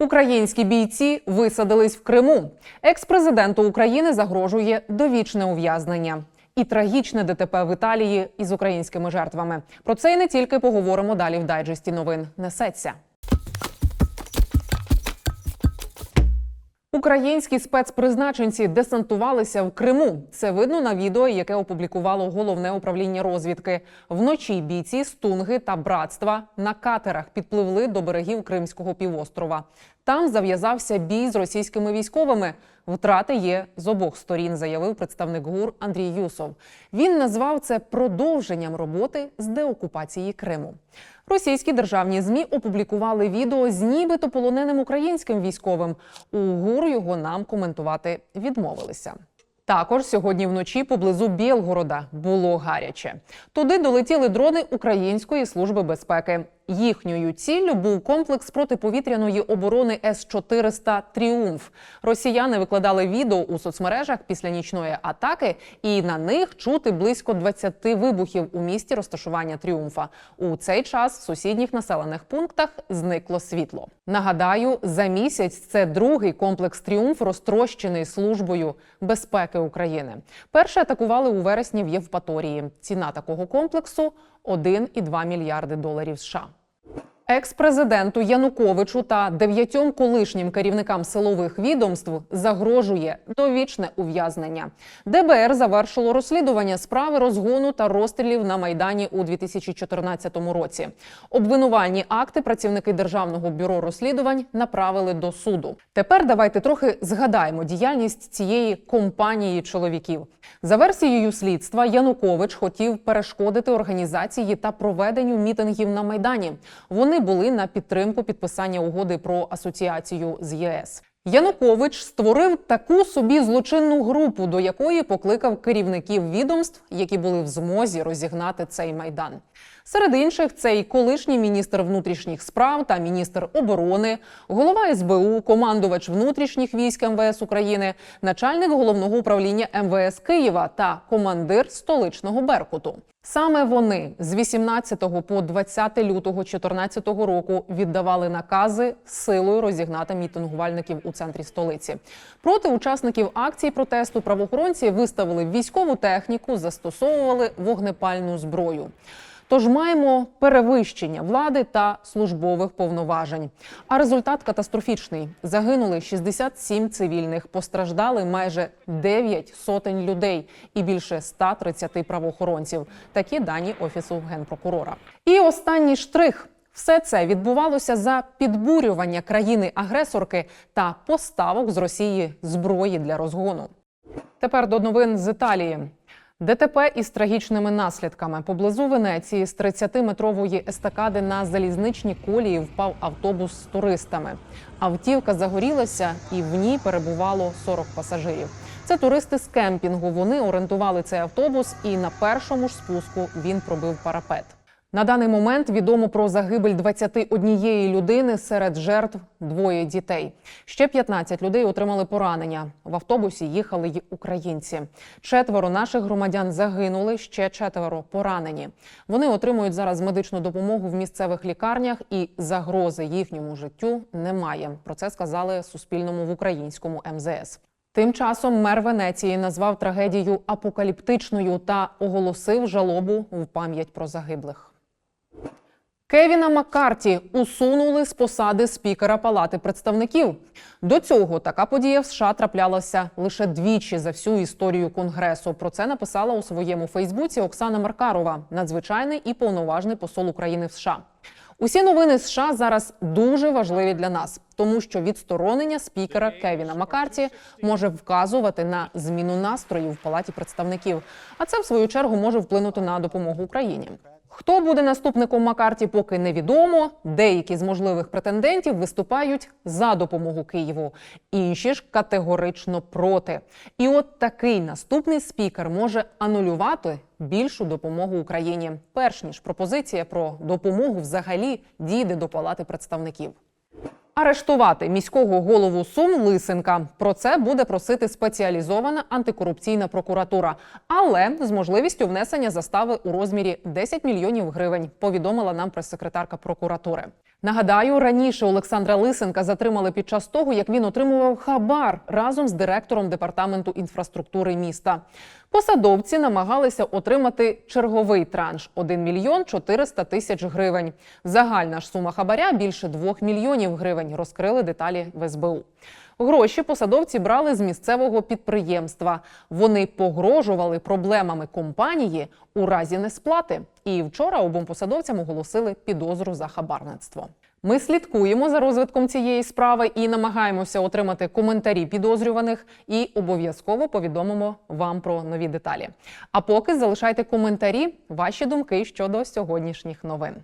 Українські бійці висадились в Криму. Екс-президенту України загрожує довічне ув'язнення. І трагічне ДТП в Італії із українськими жертвами. Про це і не тільки поговоримо далі в дайджесті новин. Несеться. Українські спецпризначенці десантувалися в Криму. Це видно на відео, яке опублікувало головне управління розвідки. Вночі бійці стунги та братства на катерах підпливли до берегів Кримського півострова. Там зав'язався бій з російськими військовими. Втрати є з обох сторін, заявив представник ГУР Андрій Юсов. Він назвав це продовженням роботи з деокупації Криму. Російські державні змі опублікували відео з нібито полоненим українським військовим. У ГУР його нам коментувати відмовилися. Також сьогодні вночі поблизу Білгорода було гаряче. Туди долетіли дрони Української служби безпеки. Їхньою ціллю був комплекс протиповітряної оборони С-400 Тріумф. Росіяни викладали відео у соцмережах після нічної атаки, і на них чути близько 20 вибухів у місті розташування тріумфа. У цей час в сусідніх населених пунктах зникло світло. Нагадаю, за місяць це другий комплекс тріумф розтрощений службою безпеки України. Перше атакували у вересні в Євпаторії. Ціна такого комплексу 1,2 мільярди доларів США. Екс-президенту Януковичу та дев'ятьом колишнім керівникам силових відомств загрожує довічне ув'язнення. ДБР завершило розслідування справи розгону та розстрілів на майдані у 2014 році. Обвинувальні акти працівники державного бюро розслідувань направили до суду. Тепер давайте трохи згадаємо діяльність цієї компанії чоловіків. За версією слідства, Янукович хотів перешкодити організації та проведенню мітингів на майдані. Вони були на підтримку підписання угоди про асоціацію з ЄС. Янукович створив таку собі злочинну групу, до якої покликав керівників відомств, які були в змозі розігнати цей майдан. Серед інших це й колишній міністр внутрішніх справ та міністр оборони, голова СБУ, командувач внутрішніх військ МВС України, начальник головного управління МВС Києва та командир столичного Беркуту. Саме вони з 18 по 20 лютого 2014 року віддавали накази силою розігнати мітингувальників у центрі столиці. Проти учасників акцій протесту правоохоронці виставили військову техніку, застосовували вогнепальну зброю. Тож маємо перевищення влади та службових повноважень. А результат катастрофічний: загинули 67 цивільних, постраждали майже 9 сотень людей і більше 130 правоохоронців. Такі дані офісу генпрокурора. І останній штрих. Все це відбувалося за підбурювання країни-агресорки та поставок з Росії зброї для розгону. Тепер до новин з Італії. ДТП із трагічними наслідками поблизу Венеції з 30-метрової естакади на залізничні колії впав автобус з туристами. Автівка загорілася, і в ній перебувало 40 пасажирів. Це туристи з кемпінгу. Вони орендували цей автобус, і на першому ж спуску він пробив парапет. На даний момент відомо про загибель 21 людини серед жертв двоє дітей. Ще 15 людей отримали поранення. В автобусі їхали й українці. Четверо наших громадян загинули, ще четверо поранені. Вони отримують зараз медичну допомогу в місцевих лікарнях, і загрози їхньому життю немає. Про це сказали Суспільному в українському МЗС. Тим часом мер Венеції назвав трагедію апокаліптичною та оголосив жалобу в пам'ять про загиблих. Кевіна Маккарті усунули з посади спікера Палати представників. До цього така подія в США траплялася лише двічі за всю історію конгресу. Про це написала у своєму Фейсбуці Оксана Маркарова, надзвичайний і повноважний посол України в США. Усі новини США зараз дуже важливі для нас, тому що відсторонення спікера Кевіна Маккарті може вказувати на зміну настрою в палаті представників. А це в свою чергу може вплинути на допомогу Україні. Хто буде наступником Макарті, поки невідомо. Деякі з можливих претендентів виступають за допомогу Києву, інші ж категорично проти. І от такий наступний спікер може анулювати більшу допомогу Україні, перш ніж пропозиція про допомогу взагалі дійде до палати представників. Арештувати міського голову Сум Лисенка. Про це буде просити спеціалізована антикорупційна прокуратура, але з можливістю внесення застави у розмірі 10 мільйонів гривень. Повідомила нам прес-секретарка прокуратури. Нагадаю, раніше Олександра Лисенка затримали під час того, як він отримував хабар разом з директором департаменту інфраструктури міста. Посадовці намагалися отримати черговий транш 1 мільйон 400 тисяч гривень. Загальна ж сума хабаря більше 2 мільйонів гривень. Розкрили деталі в СБУ. Гроші посадовці брали з місцевого підприємства. Вони погрожували проблемами компанії у разі несплати. І вчора обом посадовцям оголосили підозру за хабарництво. Ми слідкуємо за розвитком цієї справи і намагаємося отримати коментарі підозрюваних і обов'язково повідомимо вам про нові деталі. А поки залишайте коментарі, ваші думки щодо сьогоднішніх новин.